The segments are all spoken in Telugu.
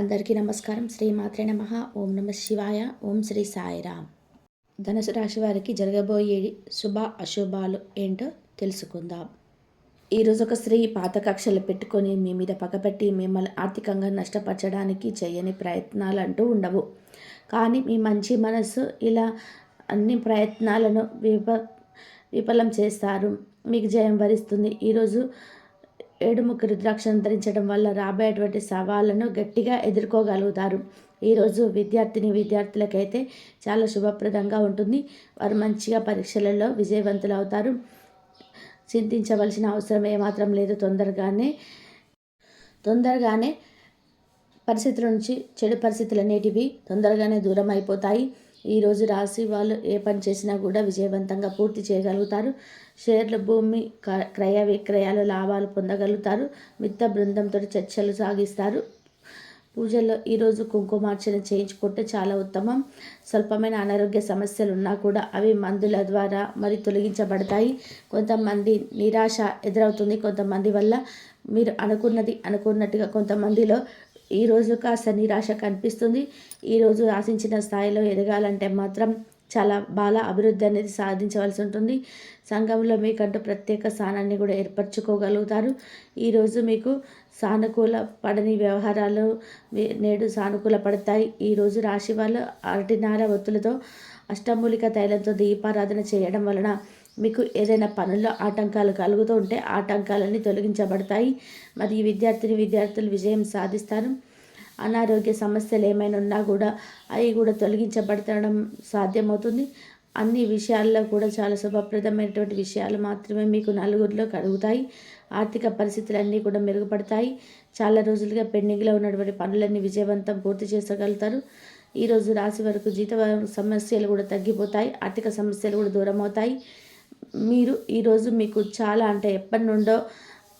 అందరికీ నమస్కారం. శ్రీ మాత్రే నమ. ఓం నమ శివాయ. ఓం శ్రీ సాయిరామ్ ధనుసు రాశి వారికి జరగబోయే శుభ అశుభాలు ఏంటో తెలుసుకుందాం. ఈరోజు ఒక స్త్రీ పాత కక్షలు పెట్టుకొని మీ మీద పగపెట్టి మిమ్మల్ని ఆర్థికంగా నష్టపరచడానికి చేయని ప్రయత్నాలు అంటూ ఉండవు. కానీ మీ మంచి మనసు ఇలా అన్ని ప్రయత్నాలను విఫ విఫలం చేస్తారు. మీకు జయం వరిస్తుంది. ఈరోజు ఏడుముఖ రుద్రాక్షను ధరించడం వల్ల రాబోయేటువంటి సవాళ్ళను గట్టిగా ఎదుర్కోగలుగుతారు. ఈరోజు విద్యార్థిని విద్యార్థులకైతే చాలా శుభప్రదంగా ఉంటుంది. వారు మంచిగా పరీక్షలలో విజయవంతులు అవుతారు. చింతించవలసిన అవసరం ఏమాత్రం లేదు. తొందరగానే తొందరగానే పరిస్థితుల నుంచి చెడు పరిస్థితులు అనేటివి తొందరగానే దూరం అయిపోతాయి. ఈరోజు రాసి వాళ్ళు ఏ పని చేసినా కూడా విజయవంతంగా పూర్తి చేయగలుగుతారు. షేర్ల భూమి క్రయ విక్రయాలు లాభాలు పొందగలుగుతారు. మిత్త బృందంతో చర్చలు సాగిస్తారు. పూజల్లో ఈరోజు కుంకుమార్చన చేయించుకుంటే చాలా ఉత్తమం. స్వల్పమైన అనారోగ్య సమస్యలు ఉన్నా కూడా అవి మందుల ద్వారా మరి తొలగించబడతాయి. కొంతమంది నిరాశ ఎదురవుతుంది. కొంతమంది వల్ల మీరు అనుకున్నది అనుకున్నట్టుగా కొంతమందిలో ఈరోజు కాస్త నిరాశ కనిపిస్తుంది. ఈరోజు ఆశించిన స్థాయిలో ఎదగాలంటే మాత్రం చాలా బాగా అభివృద్ధి అనేది సాధించవలసి ఉంటుంది. సంఘంలో మీకంటూ ప్రత్యేక స్థానాన్ని కూడా ఏర్పరచుకోగలుగుతారు. ఈరోజు మీకు సానుకూల పడని వ్యవహారాలు నేడు సానుకూల పడతాయి. ఈరోజు రాశి వాళ్ళు అరటినార ఒత్తులతో అష్టమూలిక తైలంతో దీపారాధన చేయడం వలన మీకు ఏదైనా పనుల్లో ఆటంకాలు కలుగుతూ ఉంటే ఆటంకాలన్నీ తొలగించబడతాయి. మరి విద్యార్థిని విద్యార్థులు విజయం సాధిస్తారు. అనారోగ్య సమస్యలు ఏమైనా ఉన్నా కూడా అవి కూడా తొలగించబడతడం సాధ్యమవుతుంది. అన్ని విషయాల్లో కూడా చాలా శుభప్రదమైనటువంటి విషయాలు మాత్రమే మీకు నలుగురిలో కలుగుతాయి. ఆర్థిక పరిస్థితులన్నీ కూడా మెరుగుపడతాయి. చాలా రోజులుగా పెండింగ్లో ఉన్నటువంటి పనులన్నీ విజయవంతం పూర్తి చేసగలుగుతారు ఈరోజు రాశి వరకు జీత సమస్యలు కూడా తగ్గిపోతాయి. ఆర్థిక సమస్యలు కూడా దూరం అవుతాయి మీరు ఈరోజు మీకు చాలా అంటే ఎప్పటి నుండో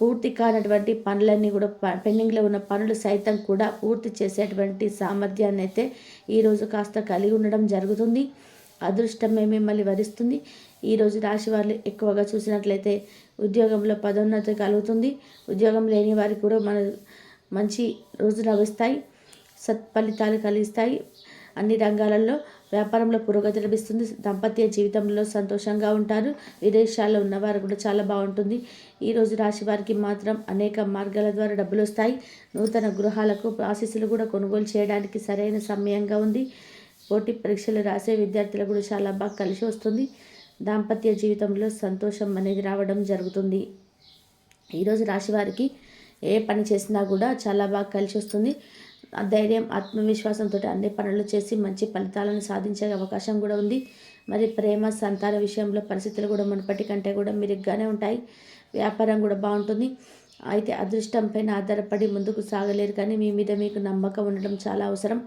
పూర్తి కానటువంటి పనులన్నీ కూడా పెండింగ్లో ఉన్న పనులు సైతం కూడా పూర్తి చేసేటువంటి సామర్థ్యాన్ని అయితే ఈరోజు కాస్త కలిగి ఉండడం జరుగుతుంది. అదృష్టమే మిమ్మల్ని వరిస్తుంది. ఈరోజు రాశి వారు ఎక్కువగా చూసినట్లయితే ఉద్యోగంలో పదోన్నతి కలుగుతుంది. ఉద్యోగం లేని వారికి కూడా మన మంచి రోజులు లభిస్తాయి. సత్ఫలితాలు కలిగిస్తాయి. అన్ని రంగాలలో వ్యాపారంలో పురోగతి లభిస్తుంది. దాంపత్య జీవితంలో సంతోషంగా ఉంటారు. విదేశాల్లో ఉన్నవారు కూడా చాలా బాగుంటుంది. ఈరోజు రాశి వారికి మాత్రం అనేక మార్గాల ద్వారా డబ్బులు వస్తాయి. నూతన గృహాలకు ఆశీస్సులు కూడా కొనుగోలు చేయడానికి సరైన సమయంగా ఉంది. పోటీ పరీక్షలు రాసే విద్యార్థులకు కూడా చాలా బాగా కలిసి వస్తుంది. దాంపత్య జీవితంలో సంతోషం అనేది రావడం జరుగుతుంది. ఈరోజు రాశి వారికి ఏ పని చేసినా కూడా చాలా బాగా కలిసి వస్తుంది. ధైర్యం ఆత్మవిశ్వాసంతో అన్ని పనులు చేసి మంచి ఫలితాలను సాధించే అవకాశం కూడా ఉంది. మరి ప్రేమ సంతాన విషయంలో పరిస్థితులు కూడా మునుపటి కంటే కూడా మెరుగ్గానే ఉంటాయి. వ్యాపారం కూడా బాగుంటుంది. అయితే అదృష్టం పైన ఆధారపడి ముందుకు సాగలేరు కానీ మీ మీద మీకు నమ్మకం ఉండడం చాలా అవసరం.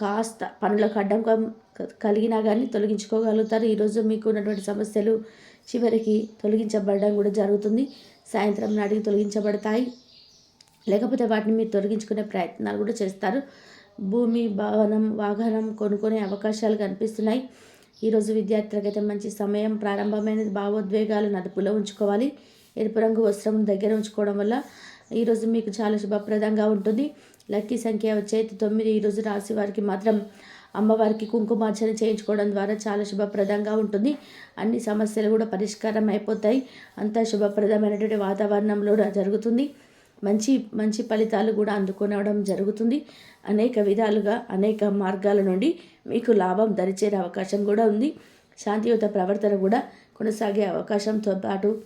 కాస్త పనులకు అడ్డంకం కలిగినా కానీ తొలగించుకోగలుగుతారు. ఈరోజు మీకు ఉన్నటువంటి సమస్యలు చివరికి తొలగించబడడం కూడా జరుగుతుంది. సాయంత్రం నాటికి తొలగించబడతాయి. లేకపోతే వాటిని మీరు తొలగించుకునే ప్రయత్నాలు కూడా చేస్తారు. భూమి భవనం వాహనం కొనుక్కునే అవకాశాలు కనిపిస్తున్నాయి. ఈరోజు విద్యార్థులకైతే మంచి సమయం ప్రారంభమైనది భావోద్వేగాలు నదుపులో ఉంచుకోవాలి. ఎరుపు రంగు వస్త్రం దగ్గర ఉంచుకోవడం వల్ల ఈరోజు మీకు చాలా శుభప్రదంగా ఉంటుంది. లక్కీ సంఖ్య వచ్చేది తొమ్మిది. ఈరోజు రాశి వారికి మాత్రం అమ్మవారికి కుంకుమార్చన చేయించుకోవడం ద్వారా చాలా శుభప్రదంగా ఉంటుంది. అన్ని సమస్యలు కూడా పరిష్కారం అయిపోతాయి. అంతా శుభప్రదమైనటువంటి వాతావరణంలో జరుగుతుంది. మంచి మంచి ఫలితాలు కూడా అందుకోవడం జరుగుతుంది. అనేక విధాలుగా అనేక మార్గాల నుండి మీకు లాభం దరిచేరే అవకాశం కూడా ఉంది. శాంతియుత ప్రవర్తన కూడా కొనసాగే అవకాశంతో పాటు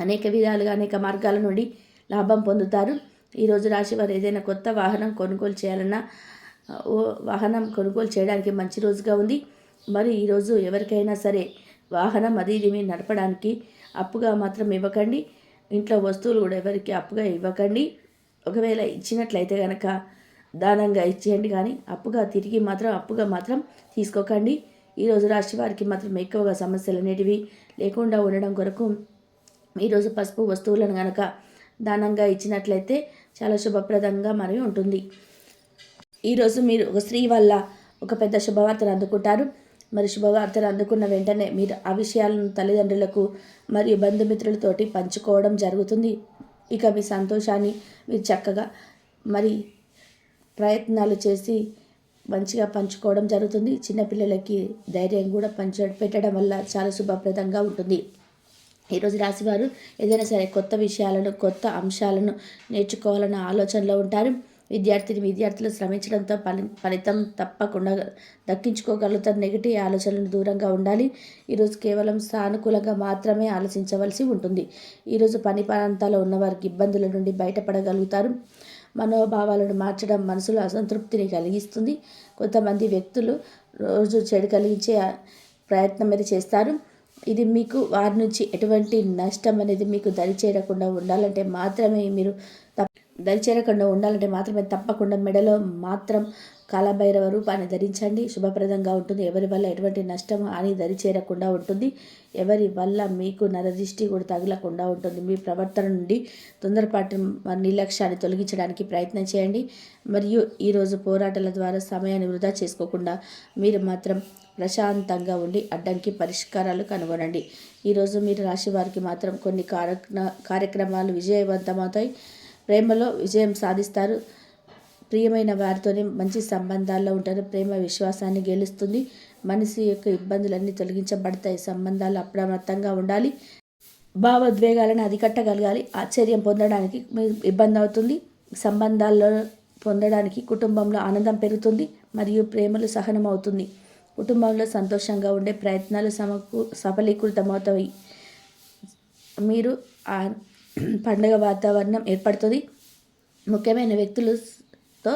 అనేక విధాలుగా అనేక మార్గాల నుండి లాభం పొందుతారు. ఈరోజు రాశి వారు ఏదైనా కొత్త వాహనం కొనుగోలు చేయాలన్నా ఓ వాహనం కొనుగోలు చేయడానికి మంచి రోజుగా ఉంది. మరి ఈరోజు ఎవరికైనా సరే వాహనం అది ఇది నడపడానికి అప్పుగా మాత్రం ఇవ్వకండి. ఇంట్లో వస్తువులు కూడా ఎవరికి అప్పుగా ఇవ్వకండి. ఒకవేళ ఇచ్చినట్లయితే కనుక దానంగా ఇచ్చేయండి కానీ అప్పుగా తిరిగి మాత్రం అప్పుగా మాత్రం తీసుకోకండి. ఈరోజు రాశి వారికి మాత్రం ఎక్కువగా సమస్యలు అనేటివి లేకుండా ఉండడం కొరకు ఈరోజు పసుపు వస్తువులను కనుక దానంగా ఇచ్చినట్లయితే చాలా శుభప్రదంగా మరి ఉంటుంది. ఈరోజు మీరు ఒక స్త్రీ వల్ల ఒక పెద్ద శుభవార్తను అందుకుంటారు. మరి శుభవార్తలు అందుకున్న వెంటనే మీరు ఆ విషయాలను తల్లిదండ్రులకు మరియు బంధుమిత్రులతోటి పంచుకోవడం జరుగుతుంది. ఇక మీ సంతోషాన్ని మీరు చక్కగా మరి ప్రయత్నాలు చేసి మంచిగా పంచుకోవడం జరుగుతుంది. చిన్నపిల్లలకి ధైర్యం కూడా పంచ పెట్టడం వల్ల చాలా శుభప్రదంగా ఉంటుంది. ఈరోజు రాశివారు ఏదైనా సరే కొత్త విషయాలను కొత్త అంశాలను నేర్చుకోవాలన్న ఆలోచనలో ఉంటారు. విద్యార్థిని విద్యార్థులు శ్రమించడంతో ఫలి ఫలితం తప్పకుండా దక్కించుకోగలుగుతారు. నెగిటివ్ ఆలోచనలు దూరంగా ఉండాలి. ఈరోజు కేవలం సానుకూలంగా మాత్రమే ఆలోచించవలసి ఉంటుంది. ఈరోజు పని ప్రాంతాల్లో ఉన్నవారికి ఇబ్బందుల నుండి బయటపడగలుగుతారు. మనోభావాలను మార్చడం మనసులో అసంతృప్తిని కలిగిస్తుంది. కొంతమంది వ్యక్తులు రోజు చెడు కలిగించే ప్రయత్నం మీద చేస్తారు. ఇది మీకు వారి నుంచి ఎటువంటి నష్టం అనేది మీకు దరిచేరకుండా ఉండాలంటే మాత్రమే మీరు దరిచేరకుండా ఉండాలంటే మాత్రమే తప్పకుండా మెడలో మాత్రం కాలభైరవ రూపాన్ని ధరించండి. శుభప్రదంగా ఉంటుంది. ఎవరి వల్ల ఎటువంటి నష్టం అని దరిచేరకుండా ఉంటుంది. ఎవరి వల్ల మీకు నరదృష్టి కూడా తగలకుండా ఉంటుంది. మీ ప్రవర్తన నుండి తొందరపాటు నిర్లక్ష్యాన్ని తొలగించడానికి ప్రయత్నం చేయండి. మరియు ఈరోజు పోరాటాల ద్వారా సమయాన్ని వృధా చేసుకోకుండా మీరు మాత్రం ప్రశాంతంగా ఉండి అడ్డంకి పరిష్కారాలు కనుగొనండి. ఈరోజు మీరు రాశి వారికి మాత్రం కొన్ని కార్యక్రమాలు విజయవంతమవుతాయి. ప్రేమలో విజయం సాధిస్తారు. ప్రియమైన వారితోనే మంచి సంబంధాల్లో ఉంటారు. ప్రేమ విశ్వాసాన్ని గెలుస్తుంది. మనిషి యొక్క ఇబ్బందులన్నీ తొలగించబడతాయి. సంబంధాలు అప్రమత్తంగా ఉండాలి. భావోద్వేగాలను అరికట్టగలగాలి. ఆశ్చర్యం పొందడానికి ఇబ్బంది అవుతుంది సంబంధాల్లో పొందడానికి కుటుంబంలో ఆనందం పెరుగుతుంది మరియు ప్రేమలు సహనం అవుతుంది కుటుంబంలో సంతోషంగా ఉండే ప్రయత్నాలు సమకు సఫలీకృతమవుతాయి. మీరు పండగ వాతావరణం ఏర్పడుతుంది. ముఖ్యమైన వ్యక్తులతో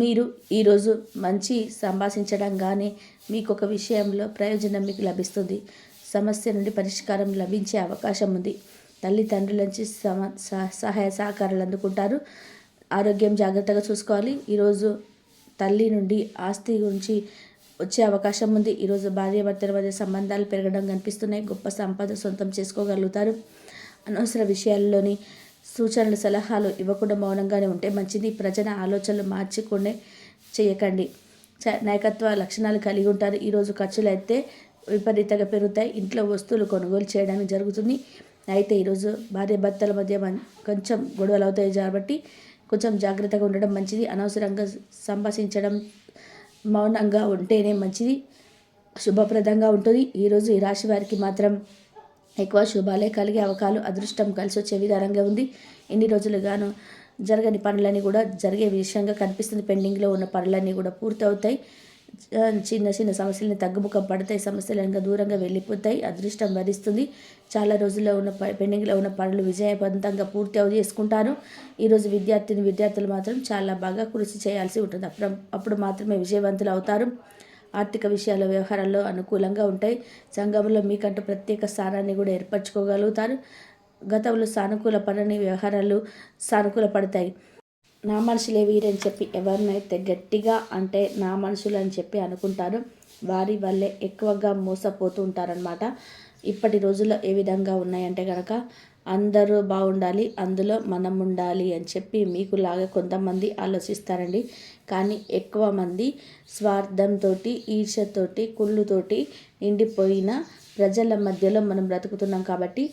మీరు ఈరోజు మంచి సంభాషించడం కానీ మీకు ఒక విషయంలో ప్రయోజనం మీకు లభిస్తుంది. సమస్య నుండి పరిష్కారం లభించే అవకాశం ఉంది. తల్లిదండ్రుల నుంచి సమ సహాయ సహకారాలు అందుకుంటారు. ఆరోగ్యం జాగ్రత్తగా చూసుకోవాలి. ఈరోజు తల్లి నుండి ఆస్తి గురించి వచ్చే అవకాశం ఉంది. ఈరోజు భార్యాభర్తల మధ్య సంబంధాలు పెరగడం కనిపిస్తున్నాయి. గొప్ప సంపద సొంతం చేసుకోగలుగుతారు. అనవసర విషయాల్లోని సూచనలు సలహాలు ఇవ్వకుండా మౌనంగానే ఉంటే మంచిది. ప్రజల ఆలోచనలు మార్చుకునే చేయకండి. నాయకత్వ లక్షణాలు కలిగి ఉంటారు. ఈరోజు ఖర్చులు అయితే విపరీతంగా పెరుగుతాయి. ఇంట్లో వస్తువులు కొనుగోలు చేయడానికి జరుగుతుంది. అయితే ఈరోజు భార్య భర్తల మధ్య కొంచెం గొడవలు అవుతాయి. కాబట్టి కొంచెం జాగ్రత్తగా ఉండడం మంచిది. అనవసరంగా సంభాషించడం మౌనంగా ఉంటేనే మంచిది. శుభప్రదంగా ఉంటుంది. ఈరోజు ఈ రాశి వారికి మాత్రం ఎక్కువ శుభాలే కలిగే అవకాశాలు అదృష్టం కలిసి వచ్చే విధానంగా ఉంది. ఎన్ని రోజులుగాను జరగని పనులన్నీ కూడా జరిగే విషయంగా కనిపిస్తుంది. పెండింగ్లో ఉన్న పనులన్నీ కూడా పూర్తవుతాయి. చిన్న చిన్న సమస్యలను తగ్గుముఖం పడతాయి. సమస్యలు ఇంకా దూరంగా వెళ్ళిపోతాయి. అదృష్టం వరిస్తుంది. చాలా రోజుల్లో ఉన్న పెండింగ్లో ఉన్న పనులు విజయవంతంగా పూర్తి చేసుకుంటాను. ఈరోజు విద్యార్థిని విద్యార్థులు మాత్రం చాలా బాగా కృషి చేయాల్సి ఉంటుంది. అప్పుడు అప్పుడు మాత్రమే విజయవంతులు అవుతారు. ఆర్థిక విషయాల వ్యవహారాల్లో అనుకూలంగా ఉంటాయి. సంఘంలో మీకంటూ ప్రత్యేక స్థానాన్ని కూడా ఏర్పరచుకోగలుగుతారు. గతంలో సానుకూల పడని వ్యవహారాలు సానుకూల పడతాయి నా మనుషులే వీరని చెప్పి ఎవరినైతే గట్టిగా అంటే నా మనుషులు అని చెప్పి అనుకుంటారు వారి వల్లే ఎక్కువగా మోసపోతూ ఉంటారనమాట ఇప్పటి రోజుల్లో ఏ విధంగా ఉన్నాయంటే కనుక అందరూ బాగుండాలి అందులో మనం ఉండాలి అని చెప్పి మీకులాగా కొంతమంది ఆలోచిస్తారండి. కానీ ఎక్కువ మంది స్వార్థంతో ఈర్ష్యతోటి కుళ్ళుతోటి నిండిపోయిన ప్రజల మధ్యలో మనం బ్రతుకుతున్నాం కాబట్టి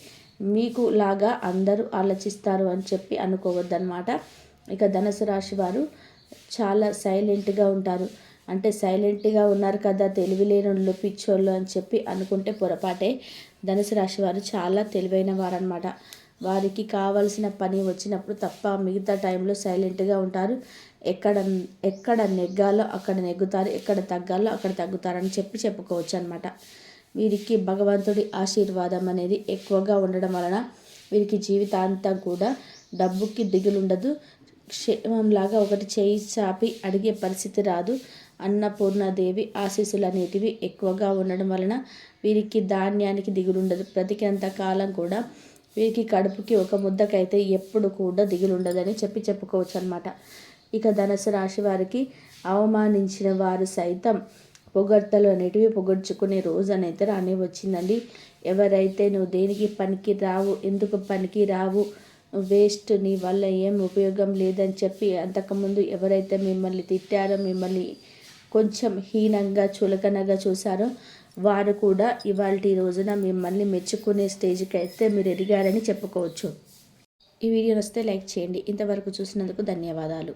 మీకు లాగా అందరూ ఆలోచిస్తారు అని చెప్పి అనుకోవద్దనమాట ఇక ధనుసు రాశి వారు చాలా సైలెంట్గా ఉంటారు. అంటే సైలెంట్గా ఉన్నారు కదా తెలివి పిచ్చోళ్ళు అని చెప్పి అనుకుంటే పొరపాటే. ధనుసు రాశి వారు చాలా తెలివైన వారనమాట వారికి కావలసిన పని వచ్చినప్పుడు తప్ప మిగతా టైంలో సైలెంట్గా ఉంటారు. ఎక్కడ ఎక్కడ నెగ్గాలో అక్కడ నెగ్గుతారు ఎక్కడ తగ్గాలో అక్కడ తగ్గుతారని చెప్పి చెప్పుకోవచ్చు అనమాట వీరికి భగవంతుడి ఆశీర్వాదం అనేది ఎక్కువగా ఉండడం వలన వీరికి జీవితాంతం కూడా డబ్బుకి దిగులుండదు. క్షేమంలాగా ఒకటి చేయి చాపి అడిగే పరిస్థితి రాదు. అన్నపూర్ణాదేవి ఆశీస్సులు అనేటివి ఎక్కువగా ఉండడం వలన వీరికి ధాన్యానికి దిగులుండదు. బ్రతికేంత కాలం కూడా వీరికి కడుపుకి ఒక ముద్దకైతే ఎప్పుడు కూడా దిగులుండదని చెప్పి చెప్పుకోవచ్చు అనమాట ఇక ధనుసు రాశి వారికి అవమానించిన వారు సైతం పొగడ్తలు అనేటివి పొగడ్చుకునే రోజు అనేది రాని వచ్చిందండి ఎవరైతే నువ్వు దేనికి పనికి రావు ఎందుకు పనికి రావు వేస్ట్ నీ వల్ల ఏం ఉపయోగం లేదని చెప్పి అంతకుముందు ఎవరైతే మిమ్మల్ని తిట్టారో మిమ్మల్ని కొంచెం హీనంగా చులకనగా చూశారో వారు కూడా ఇవాళ రోజున మిమ్మల్ని మెచ్చుకునే స్టేజ్కి అయితే మీరు ఎదిగారని చెప్పుకోవచ్చు. ఈ వీడియో వస్తే లైక్ చేయండి. ఇంతవరకు చూసినందుకు ధన్యవాదాలు.